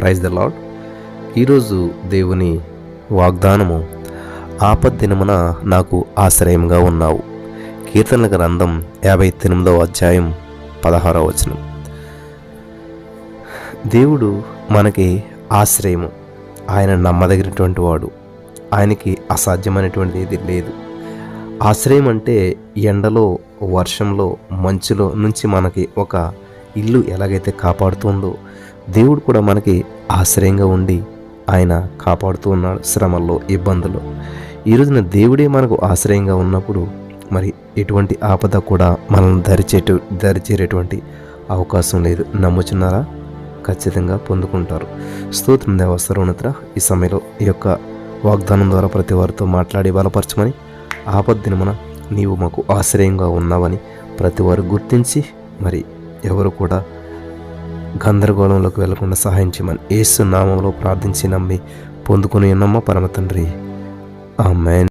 Praise the lord ఈరోజు దేవుని వాగ్దానము ఆపద్దినమున నాకు ఆశ్రయంగా ఉన్నావు. కీర్తనల గ్రంథం యాభై ఎనిమిదవ అధ్యాయం పదహారవ వచనం. దేవుడు మనకి ఆశ్రయము. ఆయన నమ్మదగినటువంటి వాడు. ఆయనకి అసాధ్యమైనటువంటిది ఏది లేదు. ఆశ్రయం అంటే ఎండలో వర్షంలో మంచులో నుంచి మనకి ఒక ఇల్లు ఎలాగైతే కాపాడుతుందో దేవుడు కూడా మనకి ఆశ్రయంగా ఉండి ఆయన కాపాడుతూ ఉన్నాడు శ్రమల్లో ఇబ్బందుల్లో. ఈ రోజున దేవుడే మనకు ఆశ్రయంగా ఉన్నప్పుడు మరి ఎటువంటి ఆపద కూడా మనల్ని దరిచేటు దరిచేరేటువంటి అవకాశం లేదు. నమ్ముచున్నారా? ఖచ్చితంగా పొందుకుంటారు. స్తోత్రం దేవస్తరోన్నత ఈ సమయంలో ఈ యొక్క వాగ్దానం ద్వారా ప్రతి వారితో మాట్లాడి బలపరచమని ఆపద్దినమున నీవు మాకు ఆశ్రయంగా ఉన్నావని ప్రతి వారు గుర్తించి మరి ఎవరు కూడా గందరగోళంలోకి వెళ్ళకుండా సహాయం చేయమని ఏసు నామంలో ప్రార్థించి నమ్మి పొందుకుని ఉన్నమ్మ పరమ తండ్రి? ఆమెన్.